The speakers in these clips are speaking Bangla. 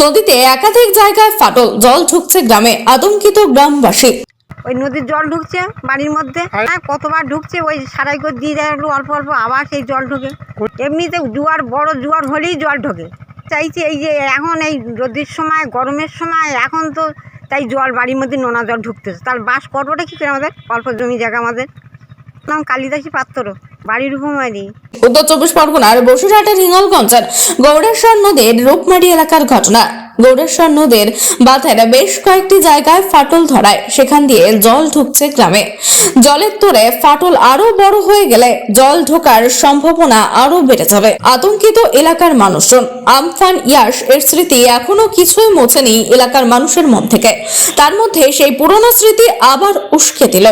নদীতে একাধিক জায়গায় ফাটল জল ঢুকছে গ্রামে আতঙ্কিত গ্রামবাসী। ওই নদীর জল ঢুকছে বাড়ির মধ্যে হ্যাঁ কতবার ঢুকছে ওই সারাই করে দিয়ে যায় একটু অল্প অল্প আবার সেই জল ঢোকে। এমনিতে জোয়ার বড় জোয়ার হলেই জল ঢোকে। চাইছি এই যে এখন এই রোদের সময় গরমের সময় এখন তো তাই জল বাড়ির মধ্যে নোনা জল ঢুকতেছে। তার বাস করবোটা কী করে আমাদের? অল্প জমি জায়গা আমাদের। নাম কালিদাসী পাত্র বাড়ির উপমারি উত্তর চব্বিশ পরগনার বসুরহাটের হিঙ্গলগঞ্জের গৌড়েশ্বর নদীর রূপমারি এলাকার ঘটনা। গৌড়েশ্বর নদীর বাঁধের বেশ কয়েকটি জায়গায় ফাটল ধরায়। সেখান দিয়ে জল ঢুকছে গ্রামে। জলের তোরে ফাটল আরও বড় হয়ে গেলে জল ঢোকার সম্ভাবনা আরও বেড়ে যাবে। আতঙ্কিত এলাকার মানুষজন, আমফান ইয়াস এর স্মৃতি এখনও কিছুই মোছেনি এলাকার মানুষের মন থেকে। তার মধ্যে সেই পুরনো স্মৃতি আবার উস্কে দিল।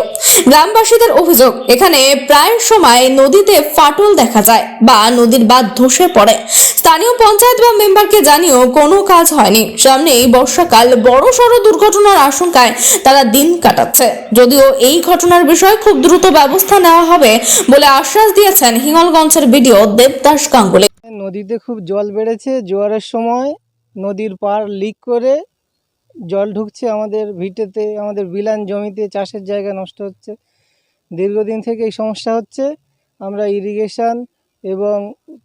গ্রামবাসীদের অভিযোগ, এখানে প্রায় সময় নদীতে ফাটল দেখা যায় বা নদীর বাঁধ ধসে পড়ে। স্থানীয় পঞ্চায়েত বা মেম্বারকে জানিয়েও কোনো কাজ হয়নি। সামনেই বর্ষাকাল বড় সড় দুর্ঘটনার আশঙ্কায় তারা দিন কাটাচ্ছে। যদিও এই ঘটনার বিষয়ে খুব দ্রুত ব্যবস্থা নেওয়া হবে বলে আশ্বাস দিয়েছেন হিঙ্গলগঞ্জের বিডিও দেবদাস গাঙ্গুলি। নদীতে খুব জল বেড়েছে, জোয়ারের সময় নদীর পার লিক করে জল ঢুকছে আমাদের ভিটেতে, আমাদের বিলান জমিতে, চাষের জায়গা নষ্ট হচ্ছে। দীর্ঘদিন থেকে এই সমস্যা হচ্ছে। আমরা ইরিগেশন এবং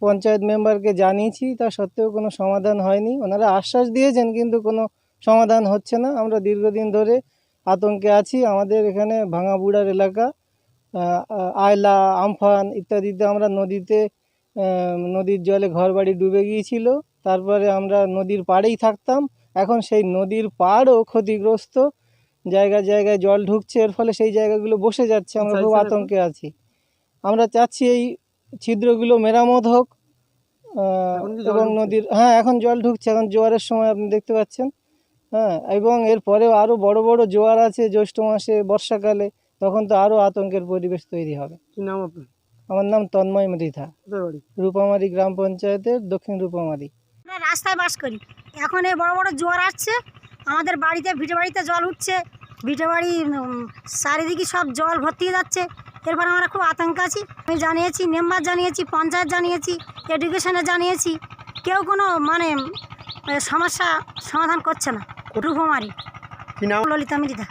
পঞ্চায়েত মেম্বারকে জানিয়েছি তা সত্ত্বেও কোনো সমাধান হয়নি। ওনারা আশ্বাস দিয়েছেন কিন্তু কোনো সমাধান হচ্ছে না। আমরা দীর্ঘদিন ধরে আতঙ্কে আছি। আমাদের এখানে ভাঙাবুড়ার এলাকা আয়লা আমফান ইত্যাদিতে আমরা নদীতে নদীর জলে ঘরবাড়ি ডুবে গিয়েছিল। তারপরে আমরা নদীর পাড়েই থাকতাম। এখন সেই নদীর পাড়ও ক্ষতিগ্রস্ত। জায়গায় জায়গায় জল ঢুকছে এর ফলে সেই জায়গাগুলো বসে যাচ্ছে। আমরা খুব আতঙ্কে আছি। আমরা চাচ্ছি এই ছিদ্রগুলো মেরামত হোক এবং নদীর হ্যাঁ এখন জল ঢুকছে এখন জোয়ারের সময় আপনি দেখতে পাচ্ছেন। হ্যাঁ এবং এরপরেও আরও বড় বড় জোয়ার আছে জ্যৈষ্ঠ মাসে বর্ষাকালে তখন তো আরও আতঙ্কের পরিবেশ তৈরি হবে। নাম আপনার? আমার নাম তন্ময় মৃধা। রূপামারি গ্রাম পঞ্চায়েতের দক্ষিণ রূপামারি। আমরা রাস্তায় বাস করি। এখন এই বড় বড় জোয়ার আসছে আমাদের বাড়িতে ভিটে বাড়িতে জল উঠছে ভিটে বাড়ি চারিদিকে সব জল ভর্তি হয়ে যাচ্ছে। এরপর আমরা খুব আতঙ্ক আছি। আমি জানিয়েছি মেম্বার জানিয়েছি পঞ্চায়েত জানিয়েছি এডুকেশনে জানিয়েছি। কেউ কোনো মানে সমস্যা সমাধান করছে না। রূপমারি। ললিতা মৃধা